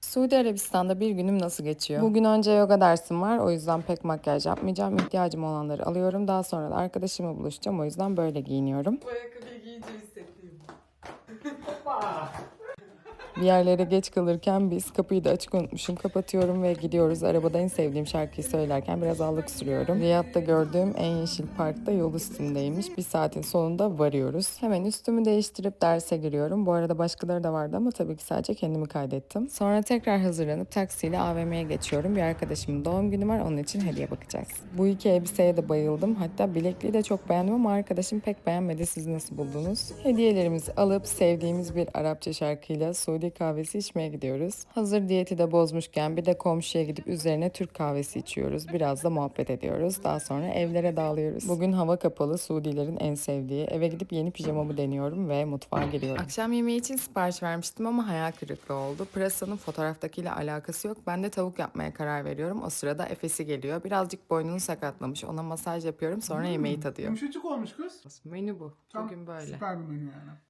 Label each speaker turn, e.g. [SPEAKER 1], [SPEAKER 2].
[SPEAKER 1] Suudi Arabistan'da bir günüm nasıl geçiyor? Bugün önce yoga dersim var. O yüzden pek makyaj yapmayacağım. İhtiyacım olanları alıyorum. Daha sonra da arkadaşımla buluşacağım. O yüzden böyle giyiniyorum.
[SPEAKER 2] Bu ayakkabıyı giyince hissettiğim.
[SPEAKER 1] Bir yerlere geç kalırken biz kapıyı da açık unutmuşum. Kapatıyorum ve gidiyoruz. Arabada en sevdiğim şarkıyı söylerken biraz allık sürüyorum. Riyad'da gördüğüm en yeşil parkta yol üstündeymiş. Bir saatin sonunda varıyoruz. Hemen üstümü değiştirip derse giriyorum. Bu arada başkaları da vardı ama tabii ki sadece kendimi kaydettim. Sonra tekrar hazırlanıp taksiyle AVM'ye geçiyorum. Bir arkadaşımın doğum günü var. Onun için hediye bakacağız. Bu iki elbiseye de bayıldım. Hatta bilekliği de çok beğendim ama arkadaşım pek beğenmedi. Siz nasıl buldunuz? Hediyelerimizi alıp sevdiğimiz bir Arapça şarkıyla Suudi kahvesi içmeye gidiyoruz. Hazır diyeti de bozmuşken bir de komşuya gidip üzerine Türk kahvesi içiyoruz. Biraz da muhabbet ediyoruz. Daha sonra evlere dağılıyoruz. Bugün hava kapalı. Suudilerin en sevdiği. Eve gidip yeni pijamamı deniyorum ve mutfağa giriyorum. Akşam yemeği için sipariş vermiştim ama hayal kırıklığı oldu. Pırasanın fotoğraftakiyle alakası yok. Ben de tavuk yapmaya karar veriyorum. O sırada Efes'i geliyor. Birazcık boynunu sakatlamış. Ona masaj yapıyorum. Sonra yemeği tadıyor.
[SPEAKER 3] Yumuşacık olmuş kız.
[SPEAKER 1] Menü bu.
[SPEAKER 3] Tam
[SPEAKER 1] Bugün böyle.
[SPEAKER 3] Süper bir menü yani.